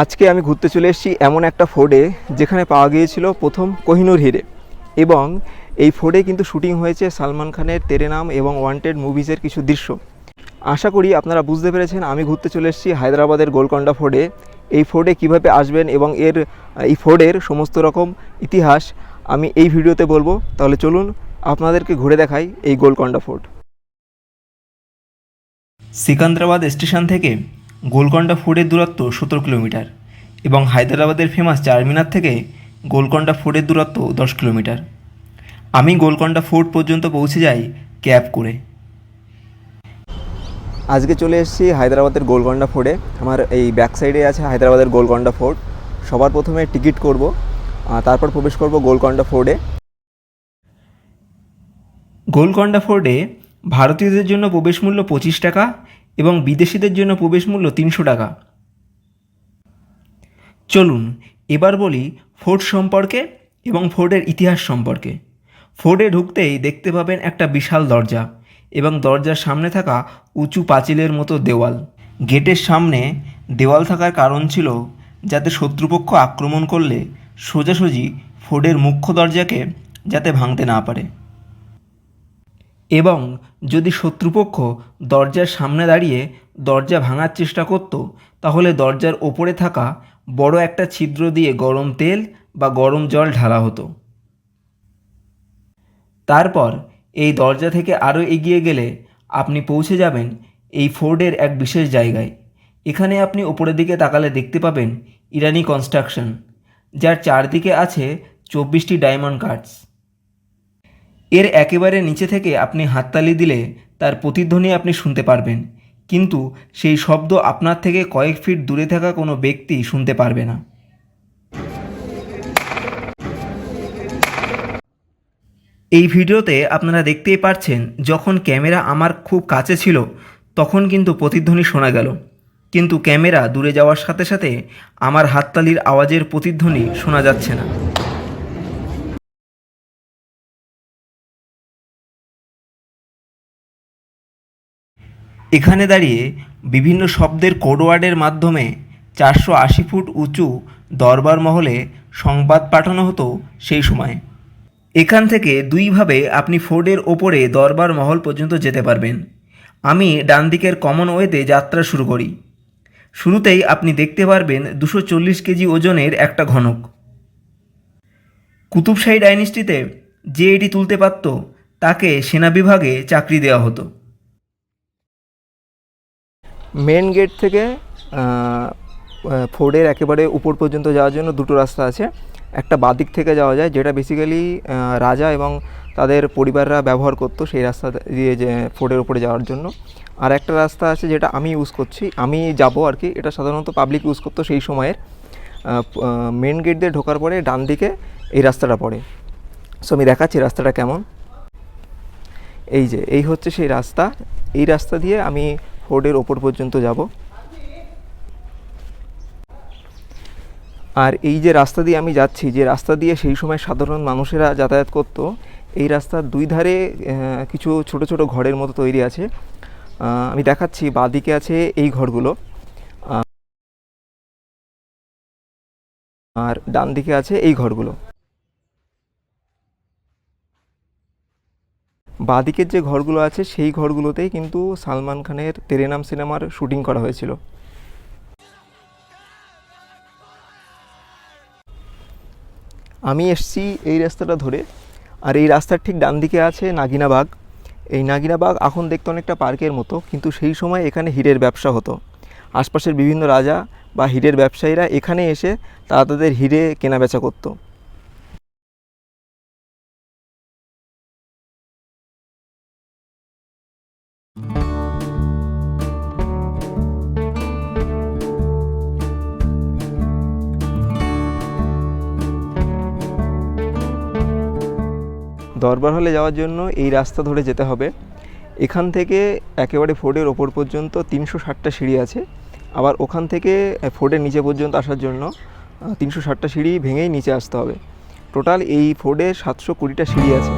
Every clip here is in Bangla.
আজকে আমি ঘুরতে চলে এসেছি এমন একটা ফোর্ডে যেখানে পাওয়া গিয়েছিল প্রথম কোহিনুর হিরে। এবং এই ফোর্ডে কিন্তু শুটিং হয়েছে সালমান খানের তেরে নাম এবং ওয়ান্টেড মুভিজের কিছু দৃশ্য। আশা করি আপনারা বুঝতে পেরেছেন, আমি ঘুরতে চলে এসেছি হায়দ্রাবাদের গোলকন্ডা ফোর্ডে। এই ফোর্ডে কীভাবে আসবেন এবং এর, এই ফোর্ডের সমস্ত রকম ইতিহাস আমি এই ভিডিওতে বলব। তাহলে চলুন আপনাদেরকে ঘুরে দেখাই এই গোলকন্ডা ফোর্ট সিকান্দ্রাবাদ স্টেশন থেকে গোলকন্ডা ফোর্টের দূরত্ব সতেরো কিলোমিটার এবং হায়দ্রাবাদের ফেমাস চারমিনার থেকে গোলকন্ডা ফোর্টের দূরত্ব দশ কিলোমিটার। আমি গোলকন্ডা ফোর্ট পর্যন্ত পৌঁছে যাই ক্যাব করে। আজকে চলে এসেছি হায়দ্রাবাদের গোলকন্ডা ফোর্টে আমার এই ব্যাক সাইডে আছে হায়দ্রাবাদের গোলকন্ডা ফোর্ট সবার প্রথমে টিকিট করব তারপর প্রবেশ করব গোলকন্ডা ফোর্টে গোলকন্ডা ফোর্টে ভারতীয়দের জন্য প্রবেশ মূল্য পঁচিশ টাকা এবং বিদেশিদের জন্য প্রবেশ মূল্য তিনশো টাকা। চলুন, এবার বলি ফোর্ট সম্পর্কে এবং ফোর্টের ইতিহাস সম্পর্কে। ফোর্টে ঢুকতেই দেখতে পাবেন একটা বিশাল দরজা এবং দরজার সামনে থাকা উঁচু পাঁচিলের মতো দেওয়াল। গেটের সামনে দেওয়াল থাকার কারণ ছিল যাতে শত্রুপক্ষ আক্রমণ করলে সোজাসুজি ফোর্টের মুখ্য দরজাকে যাতে ভাঙতে না পারে। এবং যদি শত্রুপক্ষ দরজার সামনে দাঁড়িয়ে দরজা ভাঙার চেষ্টা করত, তাহলে দরজার ওপরে থাকা বড় একটা ছিদ্র দিয়ে গরম তেল বা গরম জল ঢালা হতো। তারপর এই দরজা থেকে আরও এগিয়ে গেলে আপনি পৌঁছে যাবেন এই ফোর্ডের এক বিশেষ জায়গায়। এখানে আপনি ওপরের দিকে তাকালে দেখতে পাবেন ইরানি কনস্ট্রাকশন, যার চারদিকে আছে চব্বিশটি ডায়মন্ড কার্ডস এর একেবারে নিচে থেকে আপনি হাততালি দিলে তার প্রতিধ্বনি আপনি শুনতে পারবেন। কিন্তু সেই শব্দ আপনার থেকে কয়েক ফিট দূরে থাকা কোনো ব্যক্তি শুনতে পারবে না। এই ভিডিওতে আপনারা দেখতেই পারছেন, যখন ক্যামেরা আমার খুব কাছে ছিল, তখন কিন্তু প্রতিধ্বনি শোনা গেল। কিন্তু ক্যামেরা দূরে যাওয়ার সাথে সাথে আমার হাততালির আওয়াজের প্রতিধ্বনি শোনা যাচ্ছে না। এখানে দাঁড়িয়ে বিভিন্ন শব্দের কোডওয়ার্ডের মাধ্যমে চারশো আশি ফুট উঁচু দরবার মহলে সংবাদ পাঠানো হতো সেই সময়। এখান থেকে দুইভাবে আপনি ফোর্ডের ওপরে দরবার মহল পর্যন্ত যেতে পারবেন। আমি ডান দিকের কমন ওয়েতে যাত্রা শুরু করি। শুরুতেই আপনি দেখতে পারবেন দুশো চল্লিশ কেজি ওজনের একটা ঘনক। কুতুবশাহী ডাইনিস্ট্রিতে যে এটি তুলতে পারত, তাকে সেনা বিভাগে চাকরি দেওয়া হতো। মেন গেট থেকে ফোর্ডের একেবারে উপর পর্যন্ত যাওয়ার জন্য দুটো রাস্তা আছে। একটা বাদিক থেকে যাওয়া যায়, যেটা বেসিক্যালি রাজা এবং তাদের পরিবাররা ব্যবহার করতো সেই রাস্তা দিয়ে যে ফোর্ডের উপরে যাওয়ার জন্য। আর একটা রাস্তা আছে যেটা আমি ইউজ করছি, আমি যাব আর কি, এটা সাধারণত পাবলিক ইউজ করতো সেই সময়ের। মেন গেট দিয়ে ঢোকার পরে ডান দিকে এই রাস্তাটা পড়ে। সো আমি দেখাচ্ছি রাস্তাটা কেমন। এই যে, এই হচ্ছে সেই রাস্তা। এই রাস্তা দিয়ে আমি ফোর্ডের ওপর পর্যন্ত যাব। আর এই যে রাস্তা দিয়ে আমি যাচ্ছি, যে রাস্তা দিয়ে সেই সময় সাধারণ মানুষেরা যাতায়াত করত, এই রাস্তার দুই ধারে কিছু ছোট ছোট ঘরের মতো তৈরি আছে। আমি দেখাচ্ছি, বাঁদিকে আছে এই ঘরগুলো। আর ডান দিকে আছে এই ঘরগুলো। বাঁদিকের যে ঘরগুলো আছে, সেই ঘরগুলোতেই কিন্তু সালমান খানের তেরে নাম সিনেমার শুটিং করা হয়েছিল। আমি এসছি এই রাস্তাটা ধরে। আর এই রাস্তার ঠিক ডান দিকে আছে নাগিনা বাগ। এই নাগিনা বাগ এখন দেখতে অনেকটা পার্কের মতো, কিন্তু সেই সময় এখানে হীরের ব্যবসা হতো। আশপাশের বিভিন্ন রাজা বা হীরের ব্যবসায়ীরা এখানে এসে তারা তাদের হিরে কেনা বেচা করতো। দরবার হলে যাওয়ার জন্য এই রাস্তা ধরে যেতে হবে। এখান থেকে একেবারে ফোর্ডের ওপর পর্যন্ত তিনশো ষাটটা সিঁড়ি আছে। আবার ওখান থেকে ফোর্ডের নিচে পর্যন্ত আসার জন্য তিনশো ষাটটা সিঁড়ি ভেঙেই নিচে আসতে হবে। টোটাল এই ফোর্ডে সাতশো কুড়িটা সিঁড়ি আছে।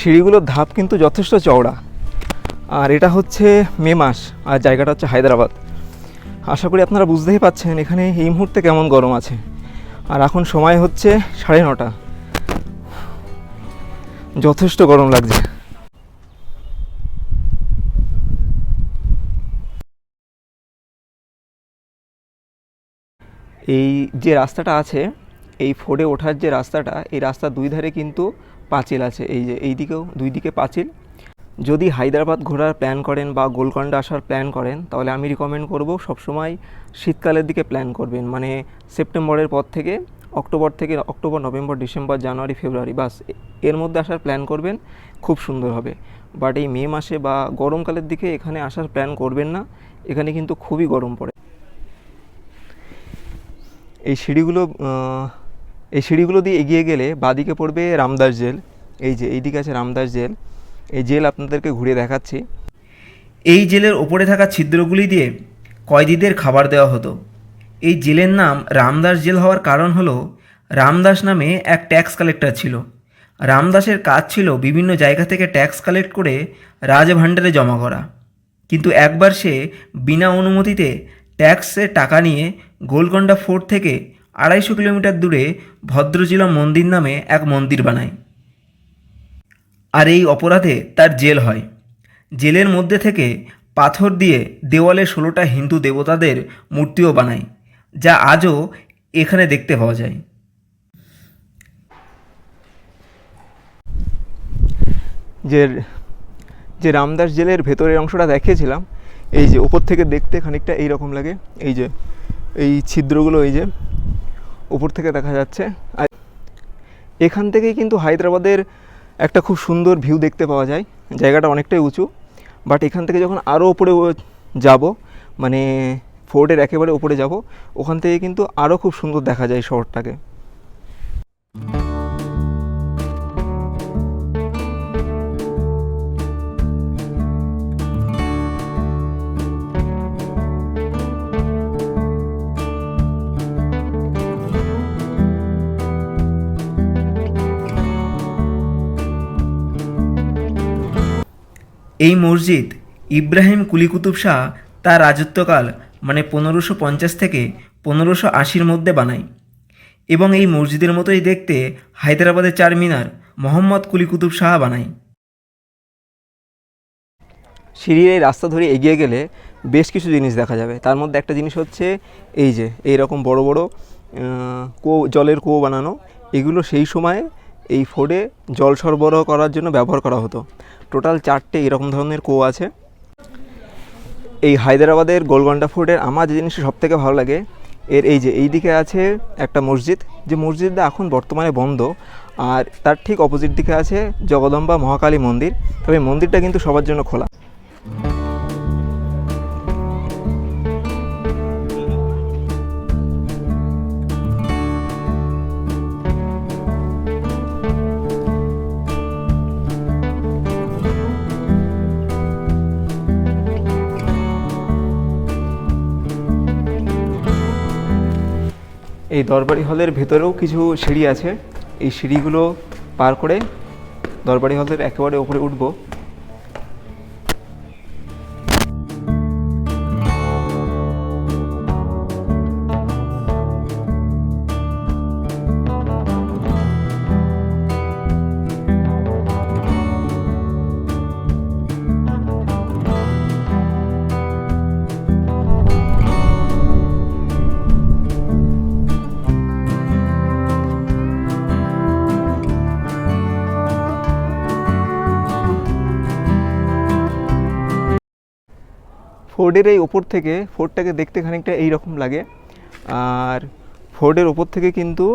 সিঁড়িগুলোর ধাপ কিন্তু যথেষ্ট চওড়া। আর এটা হচ্ছে মে মাস, আর জায়গাটা হচ্ছে হায়দ্রাবাদ। আশা করি আপনারা বুঝতেই পাচ্ছেন এখানে এই মুহূর্তে কেমন গরম আছে। আর এখন সময় হচ্ছে সাড়ে নটা। যথেষ্ট গরম লাগছে। এই যে রাস্তাটা আছে, এই ফোর্ডে ওঠার যে রাস্তাটা, এই রাস্তার দুই ধারে কিন্তু পাঁচিল আছে। এই যে, এই দিকেও দুই দিকে পাঁচিল। যদি হায়দ্রাবাদ ঘোরার প্ল্যান করেন বা গোলকন্ডা আসার প্ল্যান করেন, তাহলে আমি রিকমেন্ড করব সবসময় শীতকালের দিকে প্ল্যান করবেন। মানে সেপ্টেম্বরের পর থেকে, অক্টোবর থেকে October, November, December, January, February, বাসের মধ্যে আসার প্ল্যান করবেন, খুব সুন্দর হবে। বাট এই মে মাসে বা গরমকালের দিকে এখানে আসার প্ল্যান করবেন না, এখানে কিন্তু খুবই গরম পড়ে। এই সিঁড়িগুলো এই সিঁড়িগুলো দিয়ে এগিয়ে গেলে বাদিকে পড়বে রামদাস জেল। এই যে, এইদিকে আছে রামদাস জেল। এই জেল আপনাদেরকে ঘুরিয়ে দেখাচ্ছি। এই জেলের ওপরে থাকা ছিদ্রগুলি দিয়ে কয়েদিদের খাবার দেওয়া হতো। এই জেলের নাম রামদাস জেল হওয়ার কারণ হলো, রামদাস নামে এক ট্যাক্স কালেক্টর ছিল। রামদাসের কাজ ছিল বিভিন্ন জায়গা থেকে ট্যাক্স কালেক্ট করে রাজভাণ্ডারে জমা করা। কিন্তু একবার সে বিনা অনুমতিতে ট্যাক্সের টাকা নিয়ে গোলকন্ডা ফোর্ট থেকে আড়াইশো কিলোমিটার দূরে ভদ্রজিলা মন্দির নামে এক মন্দির বানায়। আর এই অপরাধে তার জেল হয়। জেলের মধ্যে থেকে পাথর দিয়ে দেওয়ালে ষোলোটা হিন্দু দেবতাদের মূর্তিও বানায়, যা আজও এখানে দেখতে পাওয়া যায়। যে যে রামদাস জেলের ভেতরের অংশটা দেখিয়েছিলাম এই যে ওপর থেকে দেখতে খানিকটা এই রকম লাগে, এই যে, এই ছিদ্রগুলো এই যে, ওপর থেকে দেখা যাচ্ছে। আর এখান থেকেই কিন্তু হায়দ্রাবাদের একটা খুব সুন্দর ভিউ দেখতে পাওয়া যায়। জায়গাটা অনেকটাই উঁচু। বাট এখান থেকে যখন আরও ওপরে যাব মানে ফোর্টের একেবারে ওপরে যাব, ওখান থেকে কিন্তু আরও খুব সুন্দর দেখা যায় শহরটাকে। এই মসজিদ ইব্রাহিম কুলিকুতুব শাহ তার রাজত্বকাল মানে পনেরোশো পঞ্চাশ থেকে পনেরোশো আশির মধ্যে বানায় এবং এই মসজিদের মতোই দেখতে হায়দ্রাবাদের চার মিনার মোহাম্মদ কুলিকুতুব শাহ বানায়। সিঁড়ির এই রাস্তা ধরে এগিয়ে গেলে বেশ কিছু জিনিস দেখা যাবে। তার মধ্যে একটা জিনিস হচ্ছে এই যে এই রকম বড় বড় কুয়ো জলের কুয়ো বানানো। এগুলো সেই সময় এই ফোর্ডে জল সরবরাহ করার জন্য ব্যবহার করা হতো। টোটাল চারটে এরকম ধরনের কুয়ো আছে। এই হায়দ্রাবাদের গোলগন্ডা ফোর্টের আমার যে জিনিসটা সবথেকে ভালো লাগে, এর এই যে এই দিকে আছে একটা মসজিদ, যে মসজিদটা এখন বর্তমানে বন্ধ, আর তার ঠিক অপোজিট দিকে আছে জগদম্বা মহাকালী মন্দির। তবে মন্দিরটা কিন্তু সবার জন্য খোলা। এই দরবারি হলের ভেতরেও কিছু সিঁড়ি আছে। এই সিঁড়িগুলো পার করে দরবারি হলের একেবারে ওপরে উঠবো। ফোর্ডের এই ওপর থেকে ফোর্ডটাকে দেখতে খানিকটা এই রকম লাগে। আর ফোর্ডের ওপর থেকে কিন্তু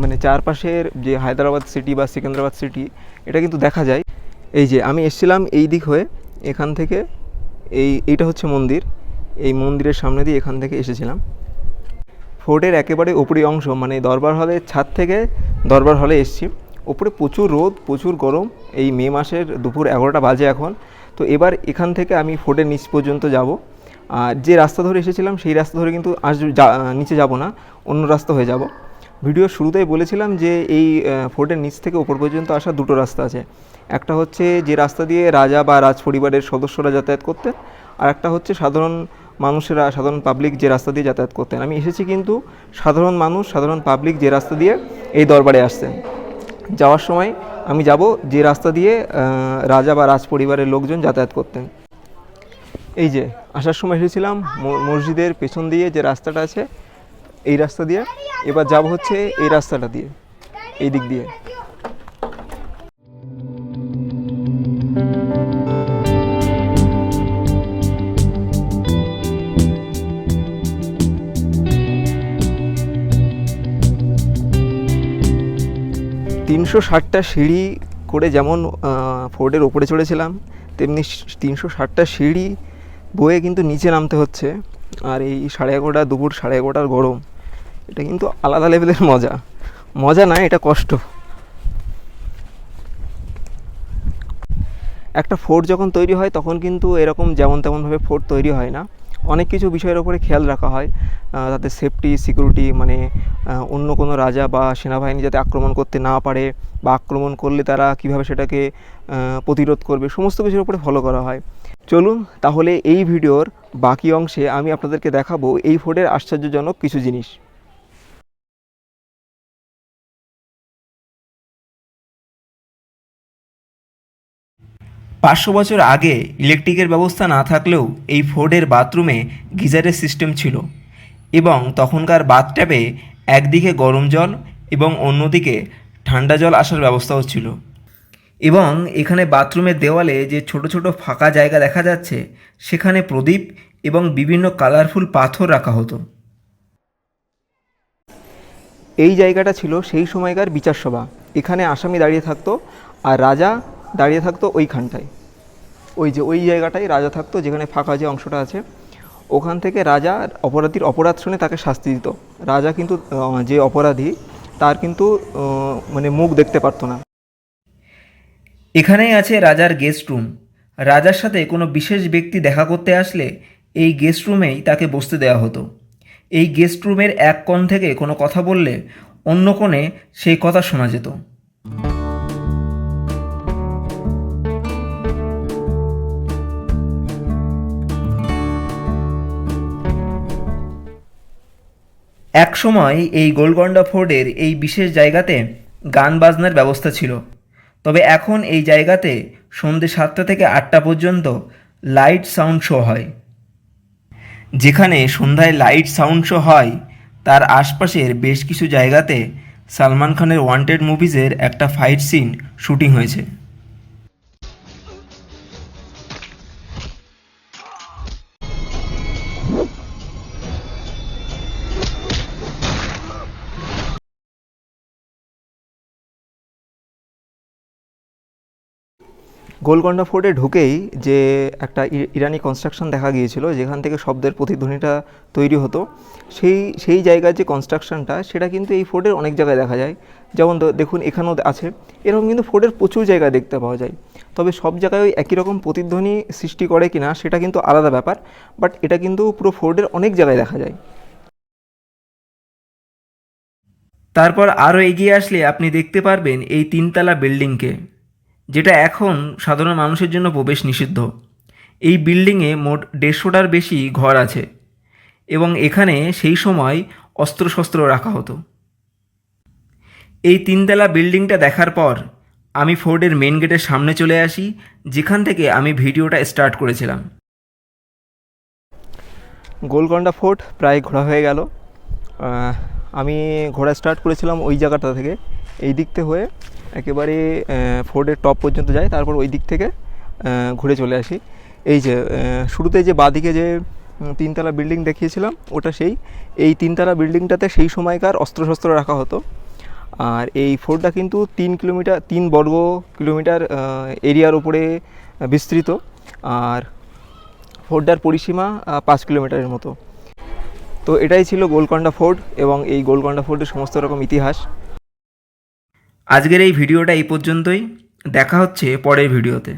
মানে চারপাশের যে হায়দ্রাবাদ সিটি বা সিকান্দ্রাবাদ সিটি এটা কিন্তু দেখা যায়। এই যে, আমি এসেছিলাম এই দিক হয়ে, এখান থেকে এই, এইটা হচ্ছে মন্দির। এই মন্দিরের সামনে দিয়ে এখান থেকে এসেছিলাম। ফোর্টের একেবারে উপরি অংশ মানে দরবার হলের ছাদ থেকে দরবার হলে এসছি। ওপরে প্রচুর রোদ, প্রচুর গরম। এই মে মাসের দুপুর এগারোটা বাজে এখন। তো এবার এখান থেকে আমি ফোর্টের নিচ পর্যন্ত যাব। আর যে রাস্তা ধরে এসেছিলাম, সেই রাস্তা ধরে কিন্তু যা- নিচে যাব না, অন্য রাস্তা হয়ে যাব। ভিডিওর শুরুতেই বলেছিলাম যে এই ফোর্টের নিচ থেকে ওপর পর্যন্ত আসা দুটো রাস্তা আছে। একটা হচ্ছে যে রাস্তা দিয়ে রাজা বা রাজ পরিবারের সদস্যরা যাতায়াত করতেন, আর একটা হচ্ছে সাধারণ মানুষেরা, সাধারণ পাবলিক যে রাস্তা দিয়ে যাতায়াত করতেন। আমি এসেছি কিন্তু সাধারণ মানুষ, সাধারণ পাবলিক যে রাস্তা দিয়ে এই দরবারে আসছেন যাওয়ার সময় আমি যাব যে রাস্তা দিয়ে রাজা বা রাজ পরিবারের লোকজন যাতায়াত করতেন। এই যে, আসার সময় এসেছিলাম মসজিদের পেছন দিয়ে যে রাস্তাটা আছে, এই রাস্তা দিয়ে। এবার যাব হচ্ছে এই রাস্তাটা দিয়ে, এই দিক দিয়ে। তিনশো ষাটটা সিঁড়ি করে যেমন ফোর্টের ওপরে চড়েছিলাম, তেমনি তিনশো ষাটটা সিঁড়ি বয়ে কিন্তু নিচে নামতে হচ্ছে। আর এই সাড়ে এগারোটা, দুপুর সাড়ে এগারোটার গরম, এটা কিন্তু আলাদা লেভেলের মজা। মজা না, এটা কষ্ট। একটা ফোর্ট যখন তৈরি হয়, তখন কিন্তু এরকম যেমন তেমনভাবে ফোর্ট তৈরি হয় না। অনেক কিছু বিষয়ের ওপরে খেয়াল রাখা হয় তাদের সেফটি সিকিউরিটি মানে অন্য কোনো রাজা বা সেনাবাহিনী যাতে আক্রমণ করতে না পারে বা আক্রমণ করলে তারা কীভাবে সেটাকে প্রতিরোধ করবে, সমস্ত কিছুর উপরে ফলো করা হয়। চলুন তাহলে এই ভিডিওর বাকি অংশে আমি আপনাদেরকে দেখাবো এই ফোর্ডের আশ্চর্যজনক কিছু জিনিস। পাঁচশো বছর আগে ইলেকট্রিকের ব্যবস্থা না থাকলেও এই ফোর্ডের বাথরুমে গিজারের সিস্টেম ছিল এবং তখনকার বাথট্যাপে একদিকে গরম জল এবং অন্যদিকে ঠান্ডা জল আসার ব্যবস্থাও ছিল। এবং এখানে বাথরুমের দেওয়ালে যে ছোট ছোট ফাঁকা জায়গা দেখা যাচ্ছে, সেখানে প্রদীপ এবং বিভিন্ন কালারফুল পাথর রাখা হতো। এই জায়গাটা ছিল সেই সময়কার বিচারসভা। এখানে আসামি দাঁড়িয়ে থাকতো আর রাজা দাঁড়িয়ে থাকতো ওইখানটায়। ওই যে ওই জায়গাটায় রাজা থাকতো, যেখানে ফাঁকা যে অংশটা আছে। ওখান থেকে রাজা অপরাধীর অপরাধ শুনে তাকে শাস্তি দিত। রাজা কিন্তু যে অপরাধী, তার কিন্তু মানে মুখ দেখতে পারতো না। এখানেই আছে রাজার গেস্ট রুম রাজার সাথে কোনো বিশেষ ব্যক্তি দেখা করতে আসলে এই গেস্ট রুমেই তাকে বসতে দেওয়া হতো। এই গেস্ট রুমের এক কোণ থেকে কোনো কথা বললে অন্য কোণে সেই কথা শোনা যেত। এক সময় এই গোলকন্ডা ফোর্ডের এই বিশেষ জায়গাতে গান বাজনার ব্যবস্থা ছিল। তবে এখন এই জায়গাতে সন্ধ্যে সাতটা থেকে আটটা পর্যন্ত লাইট সাউন্ড শো হয়। যেখানে সন্ধ্যায় লাইট সাউন্ড শো হয়, তার আশপাশের বেশ কিছু জায়গাতে সালমান খানের ওয়ান্টেড মুভিজের একটা ফাইট সিন শুটিং হয়েছে। গোলকন্ডা ফোর্টে ঢুকেই যে একটা ইরানি কনস্ট্রাকশন দেখা গিয়েছিল, যেখান থেকে শব্দের প্রতিধ্বনিটা তৈরি হতো, সেই সেই জায়গার যে কনস্ট্রাকশনটা সেটা কিন্তু এই ফোর্টের অনেক জায়গায় দেখা যায়। যেমন দেখুন এখানেও আছে। এরকম কিন্তু ফোর্টের প্রচুর জায়গায় দেখতে পাওয়া যায়। তবে সব জায়গায় ওই একই রকম প্রতিধ্বনি সৃষ্টি করে কি না সেটা কিন্তু আলাদা ব্যাপার বাট এটা কিন্তু পুরো ফোর্টের অনেক জায়গায় দেখা যায়। তারপর আরও এগিয়ে আসলে আপনি দেখতে পারবেন এই তিনতলা বিল্ডিংকে। যেটা এখন সাধারণ মানুষের জন্য প্রবেশ নিষিদ্ধ। এই বিল্ডিংয়ে মোট দেড়শোটার বেশি ঘর আছে এবং এখানে সেই সময় অস্ত্রশস্ত্র রাখা হতো। এই তিনতলা বিল্ডিংটা দেখার পর আমি ফোর্ডের মেন গেটের সামনে চলে আসি, যেখান থেকে আমি ভিডিওটা স্টার্ট করেছিলাম। গোলকন্ডা ফোর্ট প্রায় ঘোরা হয়ে গেল। আমি ঘোরা স্টার্ট করেছিলাম ওই জায়গাটা থেকে। এই দিকতে হয়ে একেবারে ফোর্ডের টপ পর্যন্ত যাই, তারপর ওই দিক থেকে ঘুরে চলে আসি। এই যে শুরুতে যে বাদিকে যে তিনতলা বিল্ডিং দেখিয়েছিলাম, ওটা সেই। এই তিনতলা বিল্ডিংটাতে সেই সময়কার অস্ত্রশস্ত্র রাখা হতো। আর এই ফোর্টটা কিন্তু তিন কিলোমিটার, তিন বর্গ কিলোমিটার এরিয়ার উপরে বিস্তৃত। আর ফোর্ডার পরিসীমা পাঁচ কিলোমিটারের মতো। তো এটাই ছিল গোলকন্ডা ফোর্ট এবং এই গোলকন্ডা ফোর্টের সমস্ত রকম ইতিহাস। আজকের এই ভিডিওটা এই পর্যন্তই। দেখা হচ্ছে পরের ভিডিওতে।